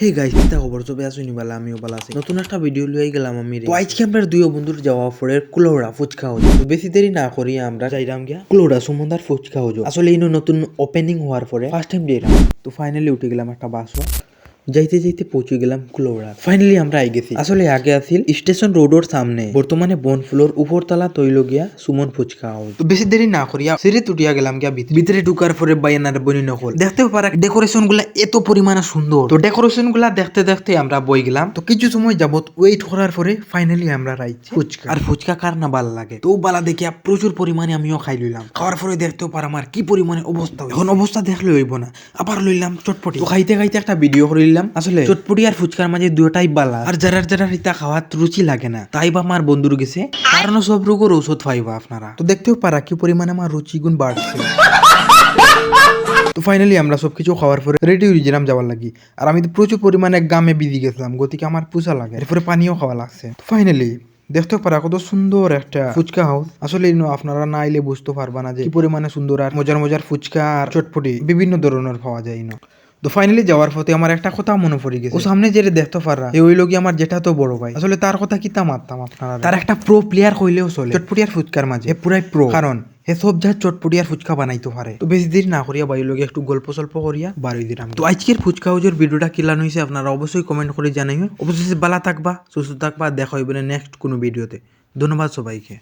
Hey guys তা খবর সবে আসুন বালা আমিও বালা আছি। নতুন একটা ভিডিও লই গেলাম আমি তো আজকে আমরা দুই বন্ধুর যাওয়া পরে কুলোড়া ফুচকা হতো তো বেশি দেরি না করি আমরা যাইরাম গিয়া কুলোড়া সুমন্দার ফুচকা হতো আসলে ইনো নতুন ওপেনিং হওয়ার পরে ফার্স্ট টাইম যাইরাম তো ফাইনালি উঠে গেলাম একটা বাস যাইতে যাইতে পৌঁছে গেলাম ক্লোরা ফাইনালি আমরা আই গেছি আসলে আগে আছিল স্টেশন রোডের সামনে। বর্তমানে বনফুলোর উপরতলা তৈল গিয়া সুমন ফুচকা হাউস তো বেশি দেরি না করিয়া সিঁড়ি তুটিয়া গেলাম গিয়া ভিতরে। ভিতরে ঢুকার পরে বাইনার বনি নকল। দেখতেও পারা ডেকোরেশনগুলা এত পরিমাণে সুন্দর। তো ডেকোরেশনগুলা দেখতে দেখতে আমরা বই গেলাম। তো কিছু সময় যাবত ওয়েট করার পরে ফাইনালি আমরা রাইছি। ফুচকা। আর ফুচকা কার না ভালো লাগে? তো বালা দেখিয়া প্রচুর পরিমাণে আমিও খাই লইলাম। খাওয়ার পরে দেখতেও পার আমার কি পরিমাণে অবস্থা। এখন অবস্থা দেখলে হইব না। আবার লইলাম চটপটি। তো খাইতে খাইতে একটা ভিডিও করে নিলাম আসলে? চটপটি আর ফুচকার মাঝে দুটাই বালা। আর যারা যারা ইতা খাওয়ার রুচি লাগে না তাই বা আমার বন্ধুর গেছে। কারণ সব রোগের ঔষধ পাইবা আপনারা। তো দেখতেও পারা কি পরিমাণে আমার রুচি গুণ বাড়ছে। তো ফাইনালি আমরা সবকিছু খাওয়ার পরে রেডি হয়ে গেলাম যাওয়ার লাগি। আর আমি তো প্রচুর পরিমাণে গামে বিজি গেছিলাম গতিকে আমার পূজা লাগে। এরপরে পানিও খাওয়া লাগছে। তো ফাইনালি দেখতে পারা কত সুন্দর একটা ফুচকা হাউস আসলে আপনারা না আইলে বুঝতে পারবা না যে কি পরিমাণে সুন্দর আর মজার মজার ফুচকা আর চটপটি বিভিন্ন ধরনের পাওয়া যায় ইনো। তো ফাইনালি যাওয়ার পথে আমার একটা কথা মনে পড়ে গেছে। ও সামনে যে দেখতে পারা এই ওই লোকই আমার যেটা তো বড় ভাই। আসলে তার কথা কিতা মারতাম আপনারা? তার একটা প্রো প্লেয়ার হইলেও চলে। চটপটিয়ার ফুচকার মাঝে। এ পুরাই প্রো কারণ হে সব যা চটপটি আর ফুচকা বানাইতে পারে। তো বেশি দেরি না করিয়া বাড়ির লোকে একটু গল্প সল্প করিয়া বাড়ি দিলাম। তো আজকের ফুচকা হাউজের ভিডিওটা কিলান হয়েছে আপনারা অবশ্যই কমেন্ট করে জানাইবেন। অবশ্যই বালা থাকবা সুস্থ থাকবা দেখা হইবে নেক্সট কোনো ভিডিওতে। ধন্যবাদ সবাইকে।